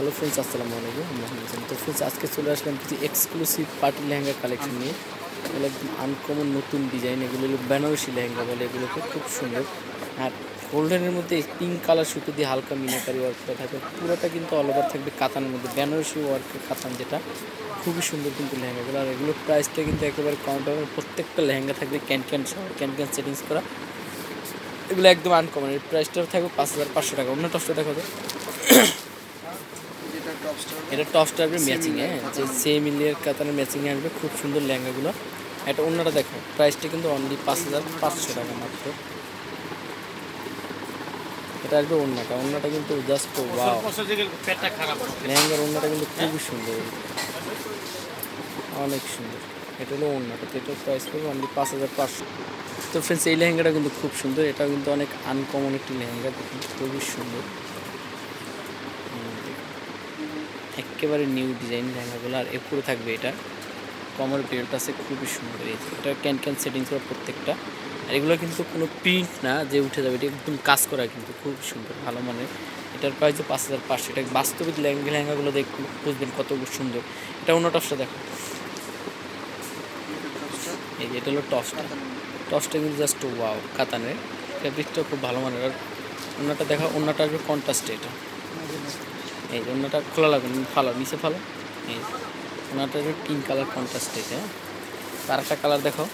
Hello friends আসসালামু আলাইকুম। আমি মোহাম্মদ হোসেন। তো ফ্রেন্ডস আজকে চলে আসলাম কিছু এক্সক্লুসিভ পার্টি লেহেঙ্গা কালেকশন নিয়ে। এগুলো একদম আনকমন নতুন ডিজাইন এগুলো হলো বেনারসি লেহেঙ্গা বলে, এগুলোকে খুব সুন্দর। আর গোল্ডেনের মধ্যে পিঙ্ক কালার সুতো দিয়ে হালকা মিনাকারি ওয়ার্ক করা থাকবে পুরোটা কিন্তু অল ওভার থাকবে কাতানের মধ্যে। বেনারসি ওয়ার্কের কাতান যেটা, খুবই সুন্দর কিন্তু লেহেঙ্গাগুলো। আর এগুলোর প্রাইসটা কিন্তু একেবারে কম কাউন্টার প্রত্যেকটা লেহেঙ্গা থাকবে ক্যান ক্যান সহ ক্যান ক্যান সেটিংস করা। এগুলো একদম আনকমন এর প্রাইসটা থাকবে পাঁচ হাজার পাঁচশো টাকা। অন্য টপসটা দেখা যায় যেটা টপ স্টার এটা টপ স্টারবে ম্যাচিং হ্যাঁ যে সেম ইলিয়ার কাতানের ম্যাচিং আসবে খুব সুন্দর লেহেঙ্গাগুলো এটা অন্যটা দেখো প্রাইসটা কিন্তু অনলি পাঁচ হাজার পাঁচশো টাকা মাত্র। এটা আসবে অন্যটা অন্যটা কিন্তু জাস্ট লেহেঙ্গার অন্যটা কিন্তু খুবই সুন্দর। অনেক সুন্দর। এটা হলো অন্যটা এটার প্রাইস পড়বে অনলি পাঁচ হাজার পাঁচশো। তো ফ্রেন্ডস এই লেহেঙ্গাটা কিন্তু খুব সুন্দর এটা কিন্তু অনেক আনকমন একটি লেহেঙ্গা দেখুন খুবই সুন্দর। একেবারে নিউ ডিজাইন লেহেঙ্গাগুলো আর এরপরে থাকবে এটা। কমার বেল্ট আছে, খুবই সুন্দর এটা ক্যান ক্যান সেটিংস করা প্রত্যেকটা। আর এগুলো কিন্তু কোনো প্রিন্ট না যে উঠে যাবে, এটা একদম কাজ করা কিন্তু খুব সুন্দর, ভালো মানের। এটার প্রাইস যে পাঁচ হাজার পাঁচশো। এটা বাস্তবিক লেহেঙ্গা, লেহেঙ্গাগুলো দেখুন, বুঝবেন কত সুন্দর। এটা অন্য টপসটা দেখো। এই যে এটা হলো টপসটা। টপসটা কিন্তু জাস্ট ওয়াও কাতানের। ফেব্রিকটা খুব ভালো মানের। আর অন্যটা দেখা, অন্যটা আসবে কন্ট্রাস্টে এটা। এই অন্যটা খোলা লাগবে, ফালো, নিচে ফালো। এই। ওনাটা আসবে পিঙ্ক কালার কন্ট্রাস্ট এটা তার একটা কালার দেখো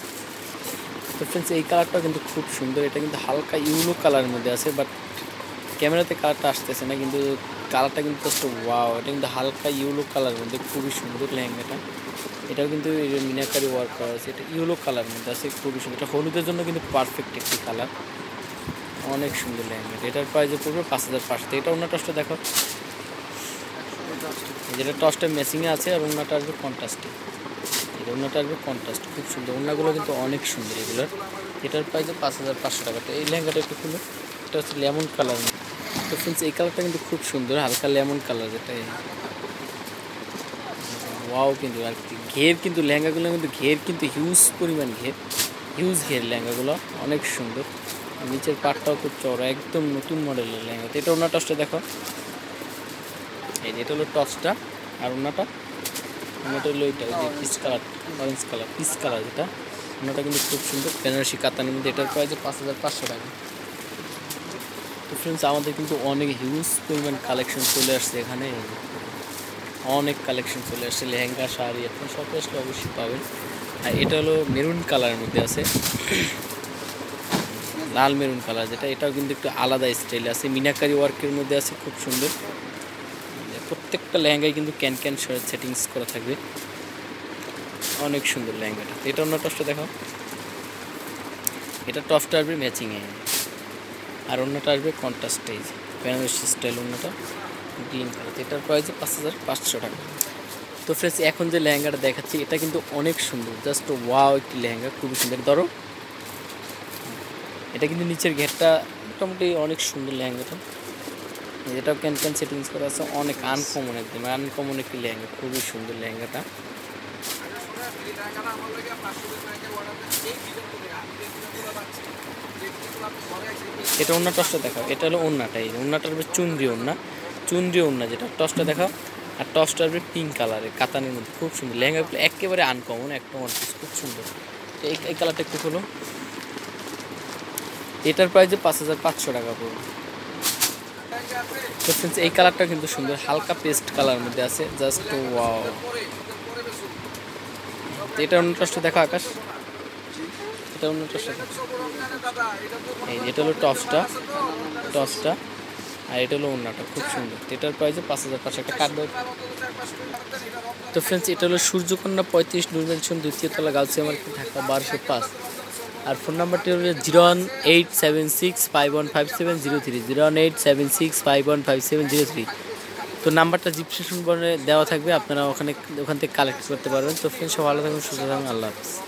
তো ফ্রেন্ডস এই কালারটাও কিন্তু খুব সুন্দর। এটা কিন্তু হালকা ইউলো কালারের মধ্যে আছে বাট ক্যামেরাতে কালারটা আসতেছে না, কিন্তু কালারটা কিন্তু জাস্ট ওয়াও এটা কিন্তু হালকা ইউলো কালারের মধ্যে, খুবই সুন্দর লেহেঙ্গাটা এটাও কিন্তু মিনাকারি ওয়ার্ক করা আছে এটা ইউলো কালারের মধ্যে আছে, খুবই সুন্দর। এটা হলুদের জন্য কিন্তু পারফেক্ট একটি কালার অনেক সুন্দর লেহেঙ্গা এটার প্রাইসে পড়বে পাঁচ হাজার পাঁচশো। এটা অন্য টসটা দেখো যেটা টসটা মেসিংয়ে আছে আর অন্যটা আসবে কন্ট্রাস্টে এটা অন্যটা আসবে কন্ট্রাস্ট খুব সুন্দর। অন্যগুলো কিন্তু অনেক সুন্দর এগুলোর। এটার প্রাইসে পাঁচ হাজার পাঁচশো টাকা। তো এই লেহেঙ্গাটা একটু খুলে। এটা হচ্ছে লেমন কালার তো ফ্রেন্ডস এই কালারটা কিন্তু খুব সুন্দর। হালকা লেমন কালার যেটা ওয়াও কিন্তু আর ঘের কিন্তু লেহেঙ্গাগুলো কিন্তু ঘের কিন্তু হিউজ পরিমাণ ঘের। হিউজ ঘের লেহেঙ্গাগুলো। অনেক সুন্দর। নিচের পাটটাও খুব চড়া একদম নতুন মডেলের লেহেঙ্গা। এটা অন্য টসটা দেখো। এই যে, এটা হলো টসটা আর অন্যটা অন্যটা হলো এটা যে peach colour orange colour peach colour যেটা অন্যটা কিন্তু খুব সুন্দর, বেনারসি কাতানের মধ্যে, এটার প্রাইস পাঁচ হাজার পাঁচশো টাকা। তো ফ্রেন্ডস আমাদের কিন্তু অনেক হিউজ পরিমাণ কালেকশন চলে আসছে এখানে। অনেক কালেকশন চলে আসছে, লেহেঙ্গা, শাড়ি এখন সব আসলে অবশ্যই পাবেন। আর এটা হলো মেরুন কালারের মধ্যে আছে। লাল মেরুন কালার যেটা, এটাও কিন্তু একটু আলাদা স্টাইলে আছে। মিনাকারি ওয়ার্কের মধ্যে আছে, খুব সুন্দর। প্রত্যেকটা লেহেঙ্গায় কিন্তু ক্যান ক্যান সেটিংস করা থাকবে। অনেক সুন্দর লেহেঙ্গাটা। এটা অন্য টপসটা দেখো এটা টপসটা আসবে ম্যাচিংয়ে আর অন্যটা আসবে কন্ট্রাস্টেজ বেনারসি স্টাইল অন্যটা গ্রিন কালার এটার প্রাইস পাঁচ হাজার পাঁচশো টাকা। তো ফ্রেন্ডস এখন যে লেহেঙ্গাটা দেখাচ্ছি, এটা কিন্তু অনেক সুন্দর। জাস্ট ওয়াও একটি লেহেঙ্গা, খুবই সুন্দর। ধরো, এটা কিন্তু নিচের ঘেরটা মোটামুটি অনেক সুন্দর লেহেঙ্গাটা। এটাও ক্যান ক্যান সেটিংস করা আছে, অনেক আনকমন একদম আনকমন একটি লেহেঙ্গা, খুবই সুন্দর লেহেঙ্গাটা। এটা অন্য টসটা দেখাও, এটা হলো অন্যটা এই অন্যটার হবে চুনরি অন্য চুনরি অন্য যেটা, টসটা দেখাও, আর টসটা আসবে পিঙ্ক কালারের কাতানের মধ্যে, খুব সুন্দর লেহেঙ্গাগুলো একেবারে আনকমন একটা ওয়ান পিস খুব সুন্দর। এই কালারটা একটু হলো এটার প্রাইসে পাঁচ হাজার পাঁচশো টাকা পড়বে। তো এই কালারটা কিন্তু সুন্দর। হালকা পেস্ট কালার মধ্যে আছে। জাস্ট ওয়াও এটা টসটা দেখো আকাশ। এটা অন্য এই এটা হলো টসটা টসটা আর এটা হলো অন্যটা খুব সুন্দর। এটার প্রাইসে পাঁচ হাজার পাঁচশো একটা কার্ড তো ফ্রেন্ডস এটা হলো সূর্যকন্যা পঁয়ত্রিশ নুরমেনশন দ্বিতীয় তলা গার্লসি মার্কেট, ঢাকা, বারোশো পাঁচ। আর ফোন নাম্বারটি হলো zero one eight seven six five one five seven zero three, zero one eight seven six five one five seven zero three. তো নাম্বারটা জিপসেশন বনে দেওয়া থাকবে, আপনারা ওখানে, ওখান থেকে কালেক্ট করতে পারবেন। তো ফ্রেন্ড সব ভালো থাকুন, সুস্থ থাকুন, আল্লাহ হাফিজ।